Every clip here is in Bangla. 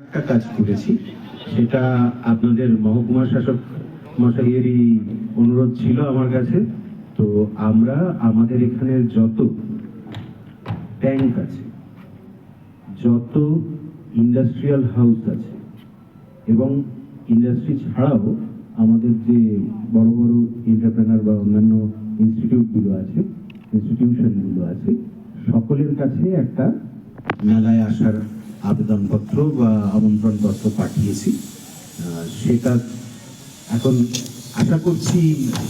একটা কাজ করেছি, সেটা আপনাদের মহকুমা শাসক মশাইয়েরই অনুরোধ ছিল আমার কাছে। তো আমরা, আমাদের এখানে যত ট্যাঙ্ক আছে, যত ইন্ডাস্ট্রিয়াল হাউস আছে, এবং ইন্ডাস্ট্রি ছাড়াও আমাদের যে বড় বড় এন্টারপ্রেনার বা অন্যান্য ইনস্টিটিউটগুলো আছে ইনস্টিটিউশনগুলো আছে, সকলের কাছে একটা মেলায় আসার আবেদনপত্র বা আমন্ত্রণপত্র পাঠিয়েছি। সেটা এখন আশা করছি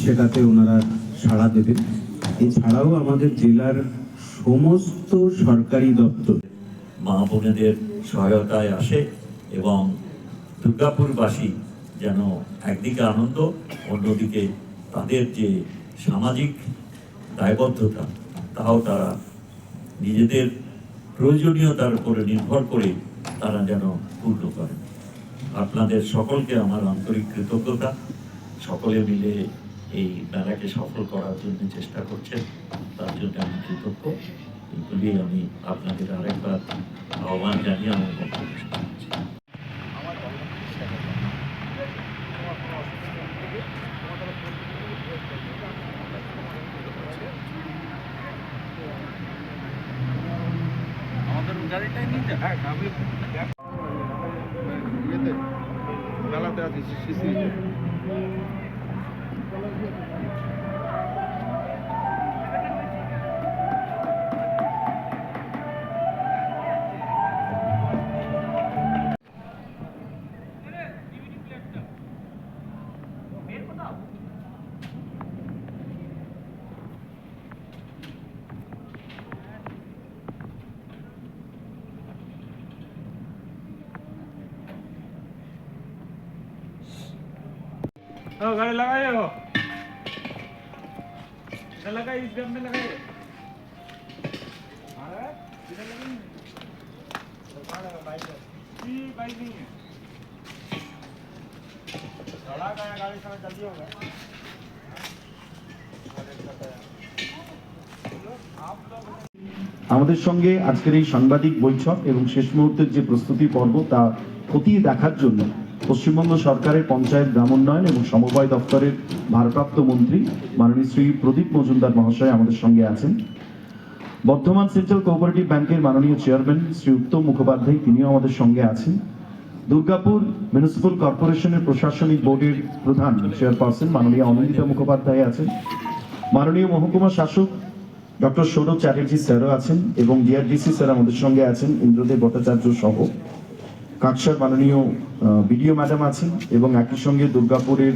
সেটাতে ওনারা সাড়া দেবেন। এছাড়াও আমাদের জেলার সমস্ত সরকারি দপ্তর মা বোনেদের সহায়তায় আসে এবং দুর্গাপুরবাসী যেন একদিকে আনন্দ, অন্যদিকে তাদের যে সামাজিক দায়বদ্ধতা, তাও তারা নিজেদের প্রয়োজনীয়তার উপরে নির্ভর করে তারা যেন পূর্ণ করেন আপনাদের সকলকে আমার আন্তরিক কৃতজ্ঞতা। সকলে মিলে এই মেলাকে সফল করার জন্য চেষ্টা করছেন, তার জন্য আমি কৃতজ্ঞ। এগুলি আমি আপনাদের আরেকবার আহ্বান জানিয়ে আমার বক্তব্য শেষ করছি। আমাদের গাড়িটাই নিতে হ্যাঁ আমি ইয়েতে মেলাতে আছি শিশিরিতে हाँ गाड़ी लगाए हो इधर लगाइए इस गम में लगाइए हाँ, इधर लगाइए। जी, बाइक नहीं है सड़क है, गाड़ी समय जल्दी होगा आप लोग আমাদের সঙ্গে আজকের এই সাংবাদিক বৈঠক এবং শেষ মুহূর্তের যে প্রস্তুতি পর্ব তা খতিয়ে দেখার জন্য পশ্চিমবঙ্গ সরকারের পঞ্চায়েত গ্রামোন্নয়ন এবং সমবায় দপ্তরের ভারপ্রাপ্ত মন্ত্রী মাননীয় শ্রী প্রদীপ মজুমদার মহাশয় আমাদের সঙ্গে আছেন। বর্ধমান সেন্ট্রাল কোঅপারেটিভ ব্যাংকের মাননীয় চেয়ারম্যান শ্রী উত্তম মুখোপাধ্যায় তিনিও আমাদের সঙ্গে আছেন। দুর্গাপুর মিউনিসিপ্যাল কর্পোরেশনের প্রশাসনিক বোর্ডের প্রধান চেয়ারপারসন মাননীয় অনিন্দিতা মুখোপাধ্যায় আছেন। মাননীয় মহকুমা শাসক ডক্টর সৌরভ চ্যাটার্জি স্যারও আছেন এবং ডিআরডিসি স্যার আমাদের সঙ্গে আছেন ইন্দ্রদেব ভট্টাচার্য সহ। কাকসার মাননীয় বিডিও ম্যাডাম আছেন এবং একই সঙ্গে দুর্গাপুরের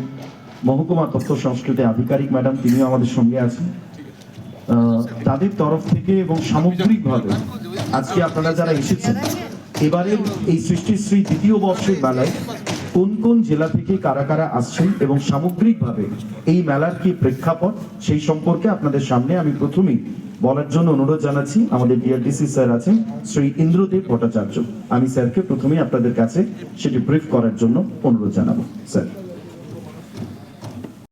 মহকুমা তথ্য সংস্কৃতি আধিকারিক ম্যাডাম তিনিও আমাদের সঙ্গে আছেন। তাদের তরফ থেকে এবং সামগ্রিকভাবে আজকে আপনারা যারা এসেছেন, এবারের এই সৃষ্টিশ্রী দ্বিতীয় বর্ষের মেলায় কোন কোন জেলা থেকে কারা কারা আসছেন এবং সামগ্রিকভাবে এই মেলার কি প্রেক্ষাপট সেই সম্পর্কে আপনাদের সামনে আমি প্রথমেই বলার জন্য অনুরোধ জানাচ্ছি, আমাদের ডিআরডিসি স্যার আছেন শ্রী ইন্দ্রদেব ভট্টাচার্য। আমি স্যারকে প্রথমেই আপনাদের কাছে সেটি ব্রিফ করার জন্য অনুরোধ জানাব, স্যার।